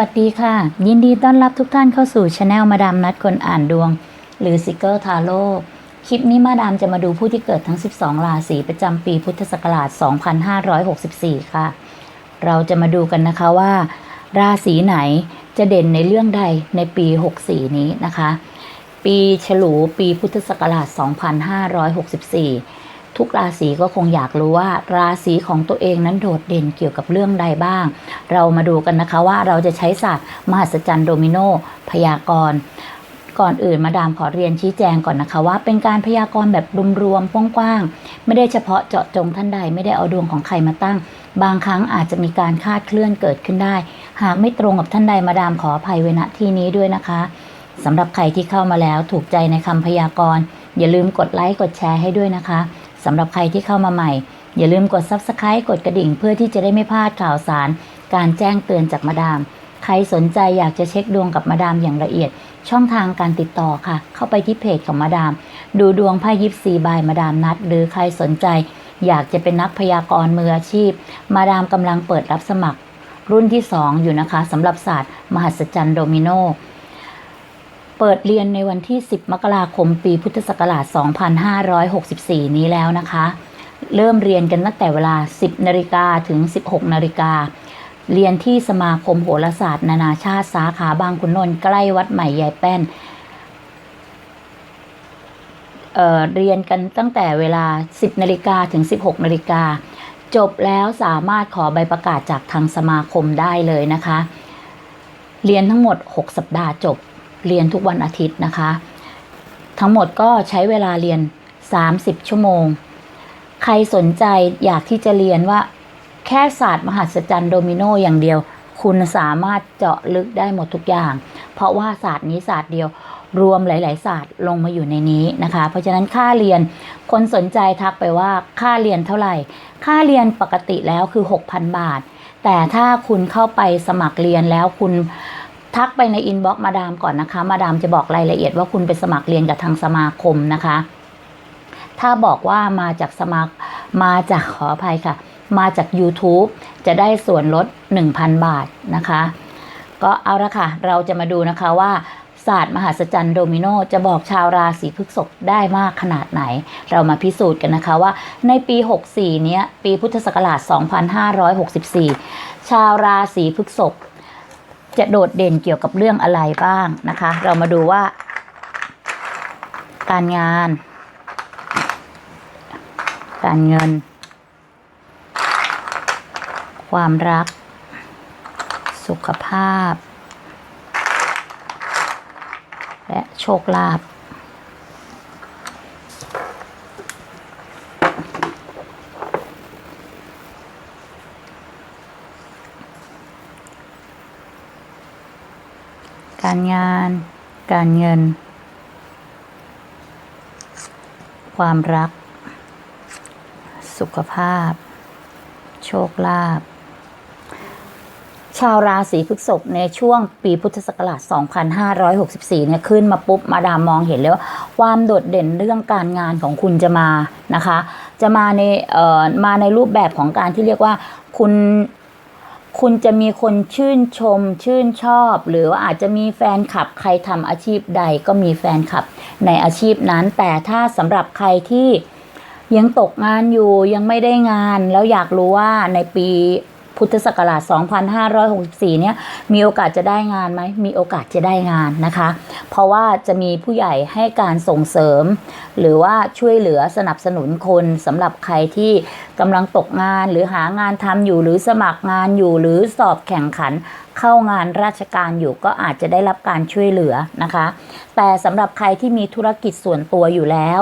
สวัสดีค่ะ ยินดีต้อนรับทุกท่านเข้าสู่ช anel มาดามนัดคนอ่านดวง หรือซิกเกอร์ทาโร่คลิปนี้มาดามจะมาดูผู้ที่เกิดทั้ง 12 ราศีประจำปีพุทธศักราช 2564 ค่ะ เราจะมาดูกันนะคะว่า ราศีไหนจะเด่นในเรื่องใดในปี 64 นี้นะคะ ปีฉลูปีพุทธศักราช 2564 ทุกราศีก็คงอยากรู้ว่า ราศีของตัวเองนั้นโดดเด่นเกี่ยวกับเรื่องใดบ้าง เรามาดูกันนะคะว่าเราจะใช้ศาสตร์มหัศจรรย์โดมิโนพยากรณ์ก่อนอื่นมาดามขอเรียนชี้แจงก่อนนะคะ ว่าเป็นการพยากรณ์แบบรวมๆกว้างๆไม่ได้เฉพาะเจาะจงท่านใดไม่ได้เอาดวงของใครมาตั้ง บางครั้งอาจจะมีการคาดเคลื่อนเกิดขึ้นได้ หากไม่ตรงกับท่านใดมาดามขออภัยไว้ณที่นี้ด้วยนะคะสำหรับใครที่เข้ามาแล้วถูกใจในคำพยากรณ์อย่าลืมกดไลค์กดแชร์ให้ด้วยนะคะ สำหรับใครที่เข้ามาใหม่ อย่าลืมกด Subscribe กดกระดิ่ง เพื่อที่จะได้ไม่พลาดข่าวสาร การแจ้งเตือนจากมาดาม ใครสนใจอยากจะเช็คดวงกับมาดามอย่างละเอียด ช่องทางการติดต่อค่ะ เข้าไปที่เพจของมาดาม ดูดวงไพ่ยิปซีบายมาดามนัด หรือใครสนใจ อยากจะเป็นนักพยากรณ์มืออาชีพ มาดามกำลังเปิดรับสมัคร รุ่นที่ 2 อยู่นะคะสำหรับศาสตร์ มหัศจรรย์โดมิโน เปิดเรียนในวันที่ 10 มกราคม ปีพุทธศักราช 2564 นี้แล้วนะคะ เริ่มเรียนกันตั้งแต่เวลา 10 นาฬิกาถึง 16 นาฬิกา เรียนที่สมาคมโหราศาสตร์ นานาชาติสาขาบางขุนนนท์ใกล้วัดใหม่ยายแป้นเเรียนกันตั้งแต่เวลา 10 นาฬิกาถึง 16 นาฬิกา จบแล้วสามารถขอใบประกาศจากทางสมาคมได้เลยนะคะ เรียนทั้งหมด 6 สัปดาห์จบ เรียนทุกวันอาทิตย์นะคะ ทั้งหมดก็ใช้เวลาเรียน 30 ชั่วโมง ใครสนใจอยากที่จะเรียนว่าแค่ศาสตร์มหัศจรรย์โดมิโนอย่างเดียว คุณสามารถเจาะลึกได้หมดทุกอย่าง เพราะว่าศาสตร์นี้ศาสตร์เดียวรวมหลาย ๆ ศาสตร์ลงมาอยู่ในนี้นะคะ เพราะฉะนั้นค่าเรียนคนสนใจทักไปว่าค่าเรียนเท่าไหร่ ค่าเรียนปกติแล้วคือ 6,000 บาท แต่ถ้าคุณเข้าไปสมัครเรียนแล้วคุณ ทักไปในอินบ็อกซ์มาดามก่อนนะคะ มาดามจะบอกรายละเอียดว่าคุณไปสมัครเรียนกับทางสมาคมนะคะ ถ้าบอกว่ามาจากสมัครมาจากขออภัยค่ะ มาจาก YouTube จะได้ส่วนลด 1,000 บาทนะคะ ก็เอาละค่ะ เราจะมาดูนะคะว่าศาสตร์มหัศจรรย์โดมิโนจะบอกชาวราศีพฤษภได้มากขนาดไหน เรามาพิสูจน์กันนะคะว่าในปี 64 เนี้ย ปีพุทธศักราช 2564 ชาวราศีพฤษภ จะโดดเด่นเกี่ยวกับเรื่องอะไรบ้างนะคะ เรามาดูว่า การงาน การเงิน ความรัก สุขภาพ และโชคลาภ การงาน การเงิน ความรัก สุขภาพ โชคลาภชาวราศีพฤษภในช่วงปีพุทธศักราช 2564 เนี่ยขึ้นมาปุ๊บมาดามมองเห็นเลยว่าความโดดเด่นเรื่องการงานของคุณจะมานะคะ จะมาในเอ่อมาในรูปแบบของการที่เรียกว่าคุณ คุณจะมีคนชื่นชมชื่นชอบ หรือว่าอาจจะมีแฟนคลับใครทำอาชีพใดก็มีแฟนคลับในอาชีพนั้น แต่ถ้าสำหรับใครที่ยังตกงานอยู่ยังไม่ได้งาน แล้วอยากรู้ว่าในปี พุทธศักราช 2564 เนี่ยมีโอกาสจะได้งานไหมมีโอกาสจะได้งานนะคะ เพราะว่าจะมีผู้ใหญ่ให้การส่งเสริม หรือว่าช่วยเหลือสนับสนุนคนสำหรับใครที่กำลังตกงานหรือหางานทำอยู่หรือสมัครงานอยู่หรือสอบแข่งขันเข้างานราชการอยู่ก็อาจจะได้รับการช่วยเหลือนะคะ แต่สำหรับใครที่มีธุรกิจส่วนตัวอยู่แล้ว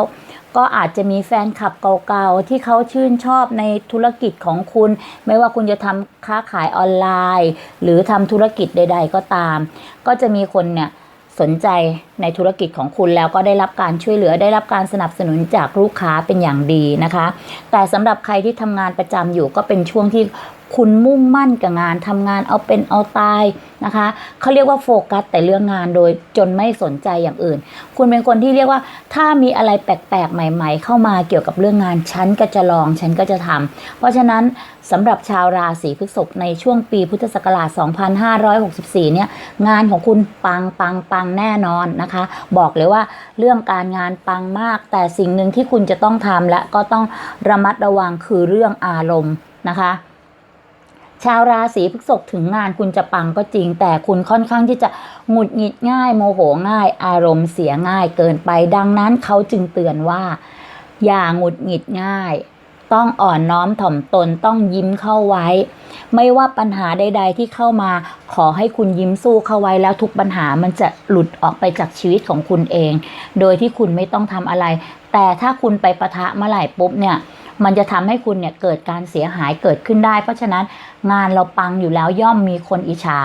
ก็อาจจะมีแฟนคลับเก่าๆ ที่เขาชื่นชอบในธุรกิจของคุณ ไม่ว่าคุณจะทำค้าขายออนไลน์ หรือทำธุรกิจใด ๆ ก็ตาม ก็จะมีคนเนี่ยสนใจ ในธุรกิจของคุณแล้วก็ได้รับการช่วยเหลือได้รับการสนับสนุนจากลูกค้าเป็นอย่างดีนะคะ แต่สำหรับใครที่ทำงานประจำอยู่ก็เป็นช่วงที่คุณมุ่งมั่นกับงานทำงานเอาเป็นเอาตายนะคะเขาเรียกว่าโฟกัสแต่เรื่องงานโดยจนไม่สนใจอย่างอื่น คุณเป็นคนที่เรียกว่า ถ้ามีอะไรแปลกๆ ใหม่ ๆ เข้ามาเกี่ยวกับเรื่องงานฉันก็จะลองฉันก็จะทำเพราะฉะนั้นสำหรับชาวราศีพฤษภในช่วงปีพุทธศักราช 2564 เนี่ยงานของคุณปังปังปังแน่นอนนะคะบอกเลยว่าเรื่องการงานปังมาก แต่สิ่งหนึ่งที่คุณจะต้องทำและก็ต้องระมัดระวังคือเรื่องอารมณ์นะคะชาวราศีพฤษภถึงงานคุณจะปังก็จริง แต่คุณค่อนข้างที่จะหงุดหงิดง่าย โมโหง่าย อารมณ์เสียง่ายเกินไป ดังนั้นเขาจึงเตือนว่า อย่าหงุดหงิดง่าย ต้องอ่อนน้อมถ่อมตนต้องยิ้มเข้าไว้ ไม่ว่าปัญหาใด ๆ ที่เข้ามาขอให้คุณยิ้มสู้เข้าไว้แล้วทุกปัญหามันจะหลุดออกไปจากชีวิตของคุณเอง โดยที่คุณไม่ต้องทำอะไร แต่ถ้าคุณไปประทะเมื่อไหร่ปุ๊บเนี่ยมันจะทำให้คุณเนี่ยเกิดการเสียหายเกิดขึ้นได้ เพราะฉะนั้นงานเราปังอยู่แล้วย่อมมีคนอิจฉา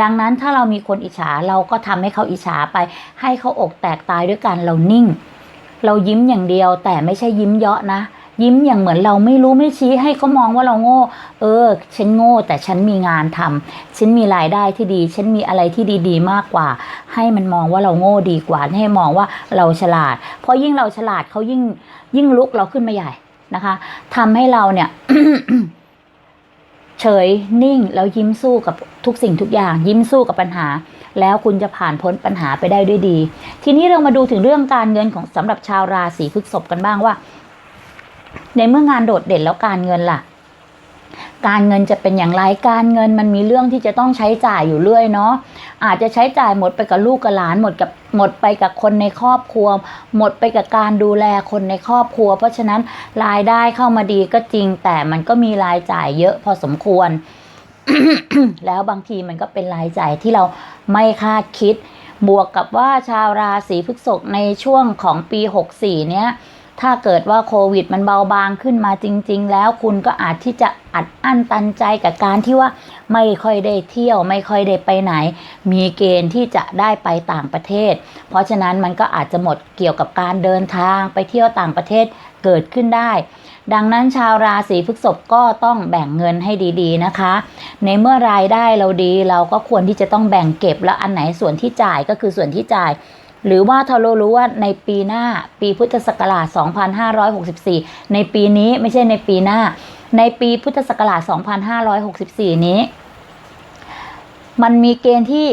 ดังนั้นถ้าเรามีคนอิจฉาเราก็ทำให้เขาอิจฉาไป ให้เขาอกแตกตายด้วยกันเรานิ่ง เรายิ้มอย่างเดียวแต่ไม่ใช่ยิ้มเยาะนะ ยิ้มอย่างเหมือนเราไม่รู้ไม่ชี้ให้เขามองว่าเราโง่ เออ ฉันโง่ แต่ฉันมีงานทำฉันมีรายได้ที่ดี ฉันมีอะไรที่ดีๆ มากกว่า ให้มันมองว่าเราโง่ดีกว่า ให้มองว่าเราฉลาด เพราะยิ่งเราฉลาดเขายิ่งยิ่งลุกเราขึ้นมาใหญ่นะคะทำให้เราเนี่ยเฉยนิ่งแล้วยิ้มสู้กับทุกสิ่งทุกอย่าง ยิ้มสู้กับปัญหา แล้วคุณจะผ่านพ้นปัญหาไปได้ด้วยดี ทีนี้เรามาดูถึงเรื่องการเงินของสำหรับชาวราศีพฤษภกันบ้างว่า ในเมื่องานโดดเด่นแล้วการเงินล่ะ การเงินจะเป็นอย่างไรการเงินมันมีเรื่องที่จะต้องใช้จ่ายอยู่เรื่อยเนาะอาจจะใช้จ่ายหมดไปกับลูกกับหลานหมดกับหมดไปกับคนในครอบครัว หมดไปกับการดูแลคนในครอบครัว เพราะฉะนั้นรายได้เข้ามาดีก็จริง แต่มันก็มีรายจ่ายเยอะพอสมควร แล้วบางทีมันก็เป็นรายจ่ายที่เราไม่คาดคิด บวกกับว่าชาวราศีพฤษภในช่วงของปี 64 เนี้ย ถ้าเกิดว่าโควิดมันเบาบางขึ้นมาจริง ๆ แล้วคุณก็อาจที่จะอัดอั้นตันใจกับการที่ว่าไม่ค่อยได้เที่ยวไม่ค่อยได้ไปไหน มีเกณฑ์ที่จะได้ไปต่างประเทศ เพราะฉะนั้นมันก็อาจจะหมดเกี่ยวกับการเดินทางไปเที่ยวต่างประเทศเกิดขึ้นได้ ดังนั้นชาวราศีพฤษภก็ต้องแบ่งเงินให้ดี ๆนะคะ ในเมื่อรายได้เราดีเราก็ควรที่จะต้องแบ่งเก็บแล้วอันไหนส่วนที่จ่ายก็คือส่วนที่จ่าย หรือว่าถ้าเรารู้ว่าในปีหน้าปีพุทธศักราช 2564 ในปีนี้ไม่ใช่ในปีหน้า ในปีพุทธศักราช 2564 นี้ มันมีเกณฑ์ที่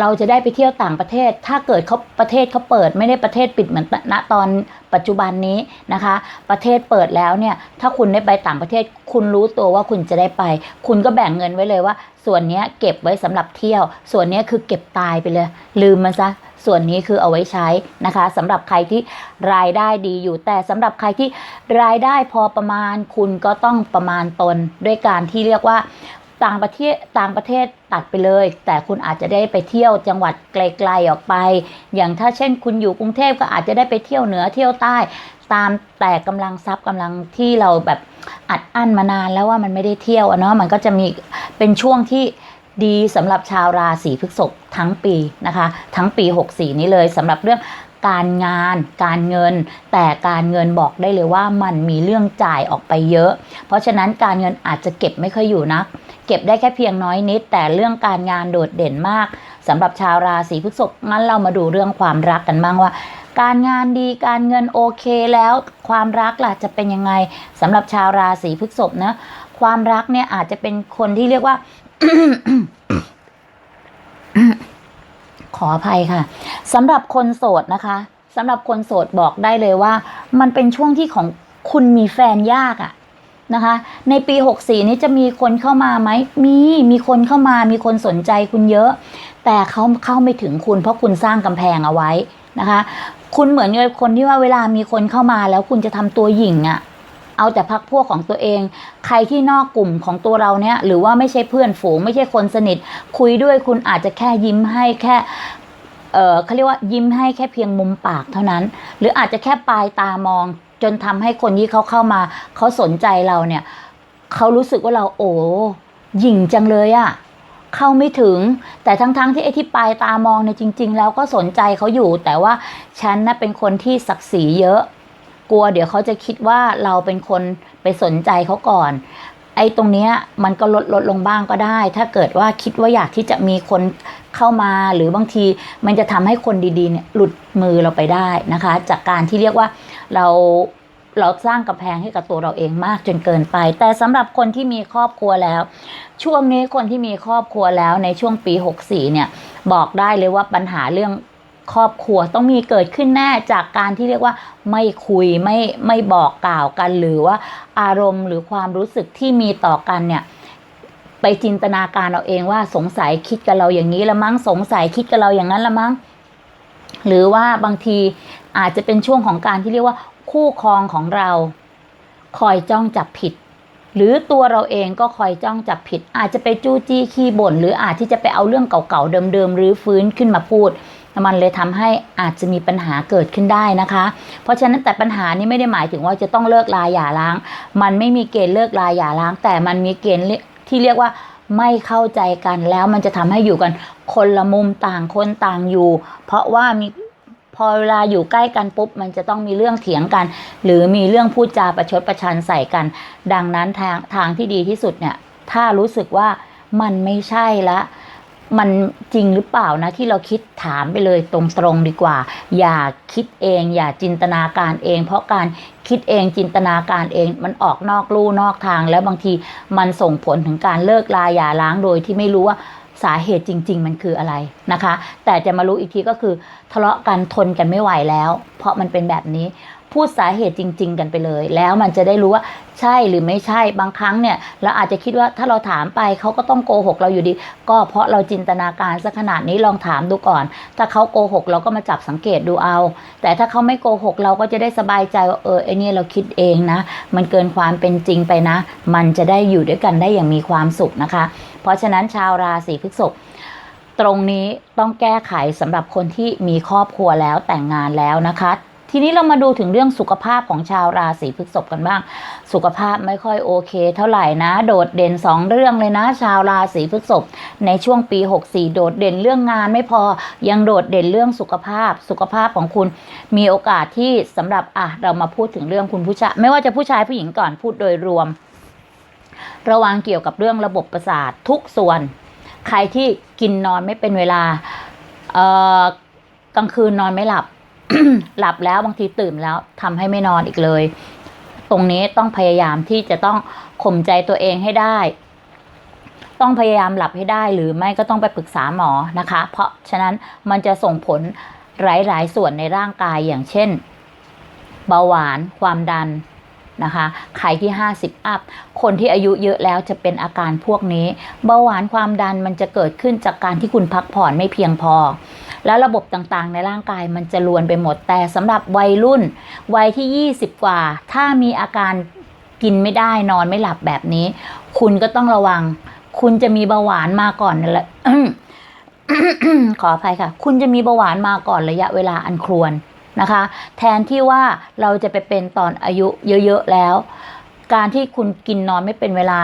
เราจะได้ไปเที่ยวต่างประเทศ ถ้าเกิดเขาประเทศเขาเปิด ไม่ได้ประเทศปิดเหมือนณตอนปัจจุบันนี้นะคะ ประเทศเปิดแล้วเนี่ย ถ้าคุณได้ไปต่างประเทศ คุณรู้ตัวว่าคุณจะได้ไป คุณก็แบ่งเงินไว้เลยว่า ส่วนนี้เก็บไว้สำหรับเที่ยว ส่วนนี้คือเก็บตายไปเลย ลืมมันซะ ส่วนนี้คือเอาไว้ใช้นะคะสำหรับใครที่รายได้ดีอยู่ แต่สำหรับใครที่รายได้พอประมาณคุณก็ต้องประมาณตนด้วยการที่เรียกว่าต่างประเทศต่างประเทศตัดไปเลย แต่คุณอาจจะได้ไปเที่ยวจังหวัดไกลๆออกไป อย่างถ้าเช่นคุณอยู่กรุงเทพก็อาจจะได้ไปเที่ยวเหนือเที่ยวใต้ ตามแต่กำลังทรัพย์กำลังที่เราแบบอัดอั้นมานานแล้วว่ามันไม่ได้เที่ยวอะเนาะมันก็จะมีเป็นช่วงที่ ดีสำหรับชาวราศีพฤษภทั้งปีนะคะ ทั้งปี 64 นี้เลยสำหรับเรื่องการงานการเงิน แต่การเงินบอกได้เลยว่ามันมีเรื่องจ่ายออกไปเยอะ เพราะฉะนั้นการเงินอาจจะเก็บไม่ค่อยอยู่นักเก็บได้แค่เพียงน้อยนิด แต่เรื่องการงานโดดเด่นมากสำหรับชาวราศีพฤษภงั้นเรามาดูเรื่องความรักกันบ้างว่า การงานดีการเงินโอเคแล้ว ความรักล่ะจะเป็นยังไงสำหรับชาวราศีพฤษภนะความรักเนี่ยอาจจะเป็นคนที่เรียกว่า ขออภัยค่ะสำหรับคนโสดนะคะสำหรับคนโสดบอกได้เลยว่า มันเป็นช่วงที่ของคุณมีแฟนยากอะนะคะ ในปี 64 นี้จะมีคนเข้ามาไหมมีมีคนเข้ามามีคนสนใจคุณเยอะ แต่เขาเข้าไม่ถึงคุณ เพราะคุณสร้างกำแพงเอาไว้นะคะ คุณเหมือนกับคนที่ว่าเวลามีคนเข้ามาแล้วคุณจะทำตัวหยิ่งอะ เอาแต่พักพวกของตัวเอง ใครที่นอกกลุ่มของตัวเราเนี่ยหรือว่าไม่ใช่เพื่อนฝูง ไม่ใช่คนสนิท คุยด้วยคุณอาจจะแค่ยิ้มให้แค่เออเขาเรียกว่ายิ้มให้แค่เพียงมุมปากเท่านั้น หรืออาจจะแค่ปลายตามอง จนทำให้คนที่เขาเข้ามา เขาสนใจเราเนี่ยเขารู้สึกว่าเราโอ้หยิ่งจังเลยอะเข้าไม่ถึง แต่ทั้งๆที่ไอ้ที่ปลายตามองเนี่ยจริง ๆ แล้วก็สนใจเขาอยู่ แต่ว่าฉันน่ะเป็นคนที่ศักดิ์ศรีเยอะ กลัวเดี๋ยวเขาจะคิดว่าเราเป็นคนไปสนใจเขาก่อน ไอ้ตรงเนี้ยมันก็ลดลดลงบ้างก็ได้ ถ้าเกิดว่าคิดว่าอยากที่จะมีคนเข้ามาหรือบางทีมันจะทำให้คนดีๆเนี่ยหลุดมือเราไปได้นะคะ จากการที่เรียกว่าเราเราสร้างกำแพงให้กับตัวเราเองมากจนเกินไป แต่สำหรับคนที่มีครอบครัวแล้ว ช่วงนี้คนที่มีครอบครัวแล้วในช่วงปี 64เนี่ยบอกได้เลยว่าปัญหาเรื่อง ครอบครัวต้องมีเกิดขึ้นแน่จากการที่เรียกว่าไม่คุยไม่ไม่บอกกล่าวกัน หรือว่าอารมณ์หรือความรู้สึกที่มีต่อกันเนี่ยไปจินตนาการเอาเองว่าสงสัยคิดกับเราอย่างนี้ละมั้งสงสัยคิดกับเราอย่างนั้นละมั้งหรือว่าบางทีอาจจะเป็นช่วงของการที่เรียกว่า คู่ครองของเราคอยจ้องจับผิด หรือตัวเราเองก็คอยจ้องจับผิด อาจจะไปจู้จี้ขี้บ่นหรืออาจที่จะไปเอาเรื่องเก่าๆเดิมๆหรือฟื้นขึ้นมาพูด มันเลยทำให้อาจจะมีปัญหาเกิดขึ้นได้นะคะ เพราะฉะนั้นแต่ปัญหานี้ไม่ได้หมายถึงว่าจะต้องเลิกลาหย่าร้าง มันไม่มีเกณฑ์เลิกลาหย่าร้าง แต่มันมีเกณฑ์ที่เรียกว่าไม่เข้าใจกันแล้วมันจะทำให้อยู่กันคนละมุมต่างคนต่างอยู่ เพราะว่ามีพอเวลาอยู่ใกล้กันปุ๊บ มันจะต้องมีเรื่องเถียงกัน หรือมีเรื่องพูดจาประชดประชันใส่กัน ดังนั้นทางทางที่ดีที่สุดเนี่ยถ้ารู้สึกว่ามันไม่ใช่ละ มันจริงหรือเปล่านะที่เราคิดถามไปเลยตรงๆดีกว่า อย่าคิดเอง อย่าจินตนาการเอง เพราะการคิดเองจินตนาการเองมันออกนอกลู่นอกทาง แล้วบางทีมันส่งผลถึงการเลิกลาอย่าล้างโดยที่ไม่รู้ว่าสาเหตุจริง ๆ มันคืออะไรนะคะ แต่จะมารู้อีกทีก็คือทะเลาะกันทนกันไม่ไหวแล้ว เพราะมันเป็นแบบนี้ พูดสาเหตุจริง ๆ กันไปเลย แล้วมันจะได้รู้ว่าใช่หรือไม่ใช่บางครั้งเนี่ยเราอาจจะคิดว่าถ้าเราถามไปเขาก็ต้องโกหกเราอยู่ดี ก็เพราะเราจินตนาการซะขนาดนี้ลองถามดูก่อน ถ้าเขาโกหกเราก็มาจับสังเกตดูเอา แต่ถ้าเขาไม่โกหกเราก็จะได้สบายใจว่าเออไอเนี่ยเราคิดเองนะ มันเกินความเป็นจริงไปนะ มันจะได้อยู่ด้วยกันได้อย่างมีความสุขนะคะ เพราะฉะนั้นชาวราศีพฤษภตรงนี้ต้องแก้ไขสำหรับคนที่มีครอบครัวแล้วแต่งงานแล้วนะคะ ทีนี้เรามาดูถึงเรื่องสุขภาพของชาวราศีพฤษภกันบ้าง สุขภาพไม่ค่อยโอเค เท่าไหร่นะ โดดเด่น 2 เรื่องเลยนะ ชาวราศีพฤษภในช่วงปี 64 โดดเด่นเรื่องงานไม่พอยังโดดเด่นเรื่องสุขภาพ สุขภาพของคุณมีโอกาสที่สำหรับอะเรามาพูดถึงเรื่องคุณผู้ชายไม่ว่าจะผู้ชายผู้หญิงก่อนพูดโดยรวม ระวังเกี่ยวกับเรื่องระบบประสาททุกส่วน ใครที่กินนอนไม่เป็นเวลาเอ่อกลางคืนนอนไม่หลับ หลับแล้วบางทีตื่นแล้วทำให้ไม่นอนอีกเลย ตรงนี้ต้องพยายามที่จะต้องข่มใจตัวเองให้ได้ ต้องพยายามหลับให้ได้หรือไม่ก็ต้องไปปรึกษาหมอนะคะ เพราะฉะนั้นมันจะส่งผลหลายๆส่วนในร่างกายอย่างเช่น เบาหวาน ความดันนะคะใครที่ 50 อัพ คนที่อายุเยอะแล้วจะเป็นอาการพวกนี้ เบาหวานความดันมันจะเกิดขึ้นจากการที่คุณพักผ่อนไม่เพียงพอ แล้วระบบต่างๆ ในร่างกายมันจะลวนไปหมดแต่สำหรับวัยรุ่น วัยที่ 20 กว่า ถ้ามีอาการกินไม่ได้นอนไม่หลับแบบนี้ คุณก็ต้องระวัง คุณจะมีเบาหวานมาก่อนนั่นแหละขออภัยค่ะ คุณจะมีเบาหวานมาก่อนระยะเวลาอันควรนะคะ แทนที่ว่าเราจะไปเป็นตอนอายุเยอะๆแล้ว การที่คุณกินนอนไม่เป็นเวลา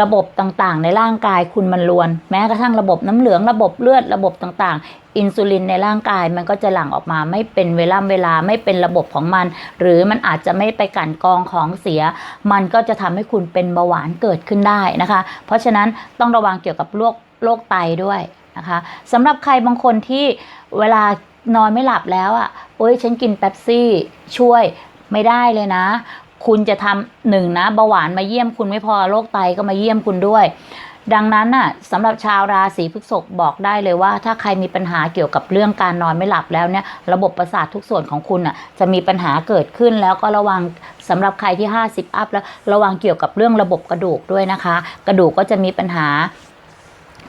ระบบต่างๆ ในร่างกายคุณมันรวน แม้กระทั่งระบบน้ำเหลืองระบบเลือดระบบต่าง อินซูลินในร่างกายมันก็จะหลั่งออกมาไม่เป็นเวลาเวลาไม่เป็นระบบของมัน หรือมันอาจจะไม่ไปกั่นกองของเสีย มันก็จะทำให้คุณเป็นเบาหวานเกิดขึ้นได้นะคะ เพราะฉะนั้นต้องระวังเกี่ยวกับโรคโรคไตด้วยนะคะสำหรับใครบางคนที่เวลานอนไม่หลับแล้วอะโอ้ยฉันกินเป๊ปซี่ช่วยไม่ได้เลยนะ คุณจะทำหนึ่งนะเบาหวานมาเยี่ยมคุณไม่พอโรคไตก็มาเยี่ยมคุณด้วย ดังนั้นน่ะสำหรับชาวราศีพฤษภบอกได้เลยว่า ถ้าใครมีปัญหาเกี่ยวกับเรื่องการนอนไม่หลับแล้วเนี่ยระบบประสาททุกส่วนของคุณน่ะจะมีปัญหาเกิดขึ้นแล้วก็ระวังสำหรับใครที่ 50 อัพแล้วระวังเกี่ยวกับเรื่องระบบกระดูกด้วยนะคะ กระดูกก็จะมีปัญหา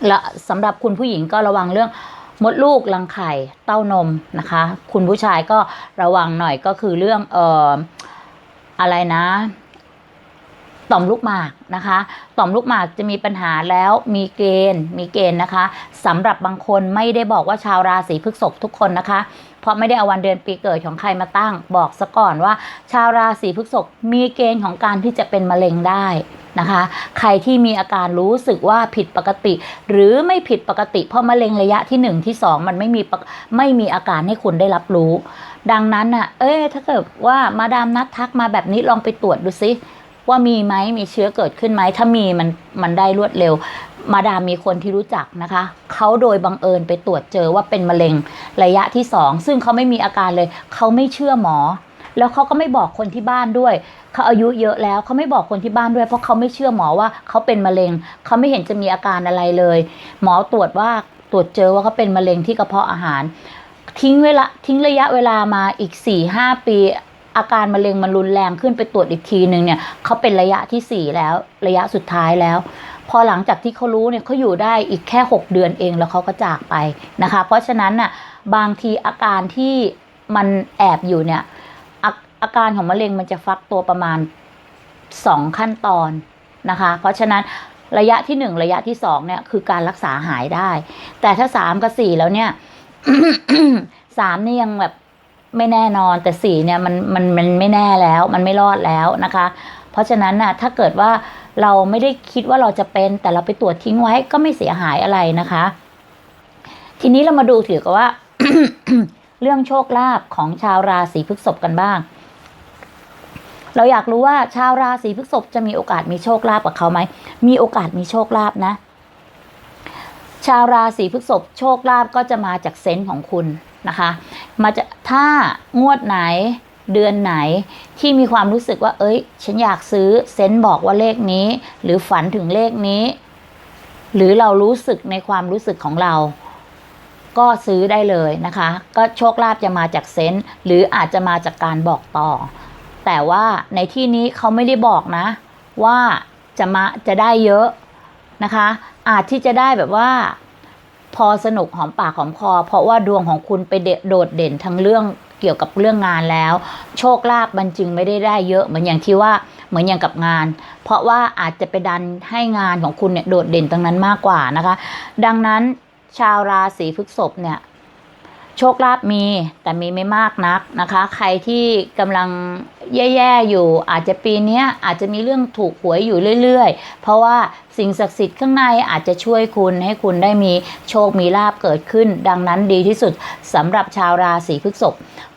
และสำหรับคุณผู้หญิงก็ระวังเรื่องมดลูกรังไข่เต้านมนะคะ คุณผู้ชายก็ระวังหน่อยก็คือเรื่องเอ่ออะไรนะ ต่อมลูกหมากนะคะ ต่อมลูกหมากจะมีปัญหาแล้วมีเกณฑ์ มีเกณฑ์นะคะสำหรับบางคนไม่ได้บอกว่าชาวราศีพฤษภทุกคนนะคะ เพราะไม่ได้เอาวันเดือนปีเกิดของใครมาตั้ง บอกซะก่อนว่า ชาวราศีพฤษภมีเกณฑ์ของการที่จะเป็นมะเร็งได้นะคะ ใครที่มีอาการรู้สึกว่าผิดปกติ หรือไม่ผิดปกติ เพราะมะเร็งระยะที่ 1 ที่ 2 มันไม่มีไม่มีอาการให้คุณได้รับรู้ ดังนั้นน่ะ เอ้ยถ้าเกิดว่ามาดามนัดทักมาแบบนี้ลองไปตรวจดูซิ ว่ามีไหมมีเชื้อเกิดขึ้นไหมถ้ามีมันมันได้รวดเร็ว มาดามมีคนที่รู้จักนะคะเขาโดยบังเอิญไปตรวจเจอว่าเป็นมะเร็งระยะที่สองซึ่งเขาไม่มีอาการเลยเขาไม่เชื่อหมอ แล้วเขาก็ไม่บอกคนที่บ้านด้วยเขาอายุเยอะแล้วเขาไม่บอกคนที่บ้านด้วย เพราะเขาไม่เชื่อหมอว่าเขาเป็นมะเร็งเขาไม่เห็นจะมีอาการอะไรเลย หมอตรวจว่าตรวจเจอว่าเขาเป็นมะเร็งที่กระเพาะอาหาร ทิ้งเวลาทิ้งระยะเวลามาอีก4ี่ห้าปี อาการมะเร็งมันรุนแรงขึ้นไปตรวจอีกทีหนึ่งเนี่ยเขาเป็นระยะที่ 4 แล้วระยะสุดท้ายแล้ว พอหลังจากที่เขารู้เนี่ยเขาอยู่ได้อีกแค่ 6 เดือนเองแล้วเขาก็จากไปนะคะ เพราะฉะนั้นน่ะบางทีอาการที่มันแอบอยู่เนี่ยอาอาการของมะเร็งมันจะฟักตัวประมาณ 2 ขั้นตอนนะคะ เพราะฉะนั้นระยะที่ 1 ระยะที่2เนี่ยคือการรักษาหายได้ แต่ถ้า 3 กับ 4 แล้วเนี่ยสามนี่ยังแบบ ไม่แน่นอนแต่สีเนี่ยมันมันมันไม่แน่แล้วมันไม่รอดแล้วนะคะ เพราะฉะนั้นน่ะถ้าเกิดว่าเราไม่ได้คิดว่าเราจะเป็น แต่เราไปตรวจทิ้งไว้ก็ไม่เสียหายอะไรนะคะ ทีนี้เรามาดูถือกับว่า เรื่องโชคลาภของชาวราศีพฤษภกันบ้าง เราอยากรู้ว่าชาวราศีพฤษภจะมีโอกาสมีโชคลาภกับเขาไหมมีโอกาสมีโชคลาภนะ ชาวราศีพฤษภโชคลาภก็จะมาจากเซนส์ของคุณ นะคะมาจะถ้างวดไหนเดือนไหนที่มีความรู้สึกว่า เอ้ย ฉันอยากซื้อเซนบอกว่าเลขนี้ หรือฝันถึงเลขนี้ หรือเรารู้สึกในความรู้สึกของเรา ก็ซื้อได้เลยนะคะ ก็โชคลาภจะมาจากเซนหรืออาจจะมาจากการบอกต่อ แต่ว่าในที่นี้เขาไม่ได้บอกนะ ว่าจะมาจะได้เยอะนะคะ อาจที่จะได้แบบว่า พอสนุกหอมปากหอมคอ เพราะว่าดวงของคุณไปโดดเด่นทั้งเรื่องเกี่ยวกับเรื่องงานแล้ว โชคลาภมันจึงไม่ได้ได้เยอะเหมือนอย่างที่ว่าเหมือนอย่างกับงาน เพราะว่าอาจจะไปดันให้งานของคุณเนี่ยโดดเด่นตรงนั้นมากกว่านะคะ ดังนั้นชาวราศีพฤษภเนี่ย โชคลาภมีแต่มีไม่มากนักนะคะ ใครที่กำลังแย่ๆอยู่ อาจจะปีนี้อาจจะมีเรื่องถูกหวยอยู่เรื่อยๆ เพราะว่าสิ่งศักดิ์สิทธิ์ข้างในอาจจะช่วยคุณให้คุณได้มีโชคมีลาภเกิดขึ้น ดังนั้นดีที่สุดสำหรับชาวราศีพฤษภ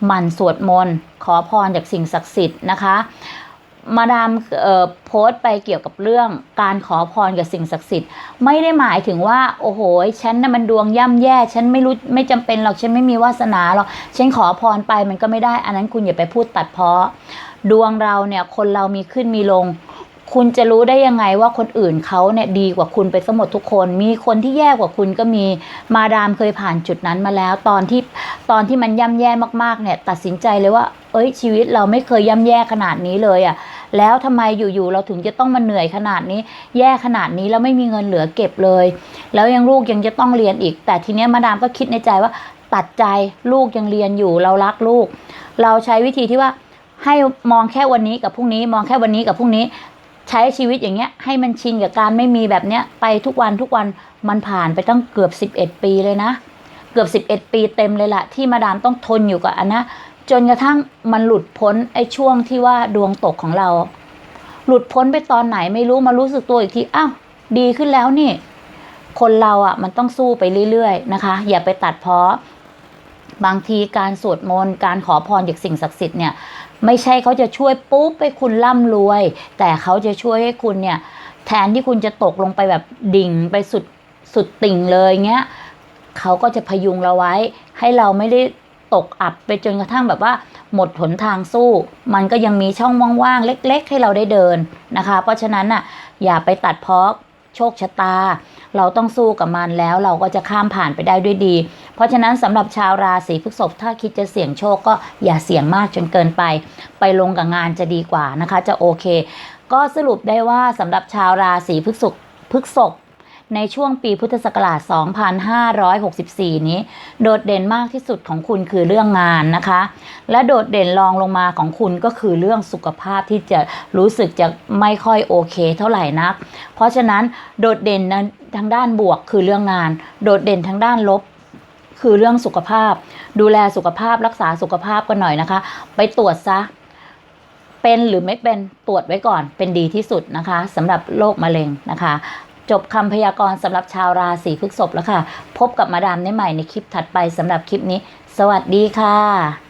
มันสวดมนต์ขอพรจากสิ่งศักดิ์สิทธิ์นะคะ มาดามเอ่อโพสต์ไปเกี่ยวกับเรื่องการขอพรกับสิ่งศักดิ์สิทธิ์ ไม่ได้หมายถึงว่า โอ้โหฉันน่ะมันดวงย่ำแย่ ฉันไม่รู้ไม่จำเป็นหรอกฉันไม่มีวาสนาหรอกฉันขอพรไปมันก็ไม่ได้ อันนั้นคุณอย่าไปพูดตัดเพาะ ดวงเราเนี่ยคนเรามีขึ้นมีลง คุณจะรู้ได้ยังไงว่าคนอื่นเขาเนี่ยดีกว่าคุณไปสมดทุกคน มีคนที่แย่กว่าคุณก็มีมาดามเคยผ่านจุดนั้นมาแล้ว ตอนที่ตอนที่มันย่ำแย่มากๆเนี่ยตัดสินใจเลยว่าเอ้ยชีวิตเราไม่เคยย่ำแย่ขนาดนี้เลยอะ่ะ แล้วทำไมอยู่ๆเราถึงจะต้องมาเหนื่อยขนาดนี้ แย่ขนาดนี้แล้วไม่มีเงินเหลือเก็บเลย แล้วยังลูกยังจะต้องเรียนอีก แต่ทีเนี้ยมาดามก็คิดในใจว่าตัดใจลูกยังเรียนอยู่เรารักลูก เราใช้วิธีที่ว่าให้มองแค่วันนี้กับพรุ่งนี้ มองแค่วันนี้กับพรุ่งนี้ ใช้ชีวิตอย่างเงี้ย ให้มันชินกับการไม่มีแบบเนี้ยไปทุกวันทุกวันมันผ่านไปตั้งเกือบ 11 ปีเลยนะ เกือบ 11 ปีเต็มเลยล่ะที่มาดามต้องทนอยู่กับอันนะ จนกระทั่งมันหลุดพ้นไอ้ช่วงที่ว่าดวงตกของเรา หลุดพ้นไปตอนไหนไม่รู้มารู้สึกตัวอีกทีอ้าวดีขึ้นแล้วนี่ คนเราอะมันต้องสู้ไปเรื่อยๆนะคะ อย่าไปตัดเพาะบางทีการสวดมนต์การขอพรจากสิ่งศักดิ์สิทธิ์เนี่ยไม่ใช่เขาจะช่วยปุ๊บให้คุณร่ำรวย แต่เขาจะช่วยให้คุณเนี่ยแทนที่คุณจะตกลงไปแบบดิ่งไปสุดสุดติ่งเลยเงี้ยเขาก็จะพยุงเราไว้ ให้เราไม่ได้ ตกอับไปจนกระทั่งแบบว่าหมดหนทางสู้ มันก็ยังมีช่องว่างๆเล็ก ๆ ให้เราได้เดินนะคะ เพราะฉะนั้นน่ะอย่าไปตัดเพาะโชคชะตา เราต้องสู้กับมันแล้วเราก็จะข้ามผ่านไปได้ด้วยดี เพราะฉะนั้นสำหรับชาวราศีพฤษภถ้าคิดจะเสี่ยงโชคก็อย่าเสี่ยงมากจนเกินไป ไปลงกับงานจะดีกว่านะคะ จะโอเค ก็สรุปได้ว่าสำหรับชาวราศีพฤษภพฤษภ ในช่วงปีพุทธศักราช 2564 นี้ โดดเด่นมากที่สุดของคุณคือเรื่องงานนะคะ และโดดเด่นรองลงมาของคุณก็คือเรื่องสุขภาพที่จะรู้สึกจะไม่ค่อยโอเคเท่าไหร่นัก เพราะฉะนั้นโดดเด่นทางด้านบวกคือเรื่องงาน โดดเด่นทางด้านลบคือเรื่องสุขภาพ ดูแลสุขภาพรักษาสุขภาพกันหน่อยนะคะ ไปตรวจซะ เป็นหรือไม่เป็นตรวจไว้ก่อนเป็นดีที่สุดนะคะสำหรับโรคมะเร็งนะคะ จบคำพยากรณ์สำหรับชาวราศีพฤษภแล้วค่ะ พบกับมาดามได้ใหม่ในคลิปถัดไปสำหรับคลิปนี้ สวัสดีค่ะ